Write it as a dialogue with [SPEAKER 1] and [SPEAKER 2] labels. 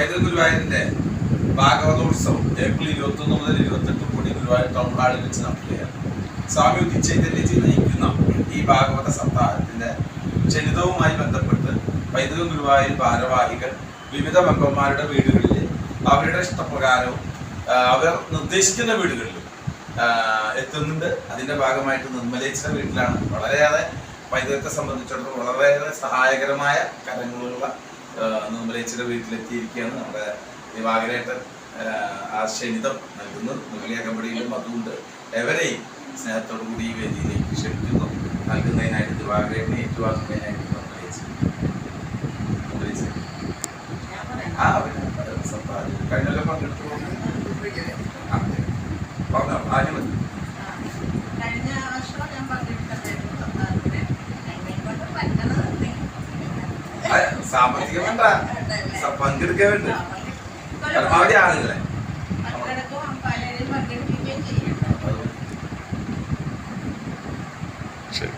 [SPEAKER 1] പൈതൃക ഗുരുവായൂരിന്റെ ഭാഗവതോത്സവം ഏപ്രിൽ ഇരുപത്തി ഒന്ന് മുതൽ ഇരുപത്തെട്ട് കൂടി ഗുരുവായൂർ ഹാളിൽ വെച്ച് നടത്തുകയാണ് സ്വാമി ഉദിച്ചൈതന്യജി നയിക്കുന്ന ഈ ഭാഗവത സപ്താഹത്തിന്റെ ചരിതവുമായി ബന്ധപ്പെട്ട് പൈതൃക ഗുരുവായൂർ ഭാരവാഹികൾ വിവിധ മെമ്പർമാരുടെ വീടുകളിൽ അവരുടെ ഇഷ്ടപ്രകാരവും അവർ നിർദ്ദേശിക്കുന്ന വീടുകളിൽ എത്തുന്നുണ്ട്. അതിന്റെ ഭാഗമായിട്ട് നിർമ്മലേച്ചിയുടെ വീട്ടിലാണ് വളരെയേറെ പൈതൃകത്തെ സംബന്ധിച്ചിടത്തോളം വളരെയേറെ സഹായകരമായ കരങ്ങളുള്ള നിർമ്മലേച്ചിയുടെ വീട്ടിലെത്തിയിരിക്കുകയാണ് നമ്മുടെ ദിവാകരേട്ടൻ. ആ, ക്ഷണിതം നൽകുന്നത് കമ്പനിയിലും അതുകൊണ്ട് എവരെയും സ്നേഹത്തോടു കൂടി ഈ വേദിയിലേക്ക് ക്ഷണിക്കുന്നു. നൽകുന്നതിനായിട്ട് ദിവാകരേട്ടനെ ഏറ്റുവാങ്ങുന്നതിനായിട്ട് നിർമ്മലേച്ചി നിർമ്മലേച്ചി ആ അവർ സംസാരം കഴിഞ്ഞ പങ്കെടുത്തു പറഞ്ഞോ ആദ്യം മതി സാമ്പത്തികം വേണ്ട പങ്കെടുക്കാൻ വേണ്ട. പരമാവധി ആളുകളെ. അത്
[SPEAKER 2] ശരി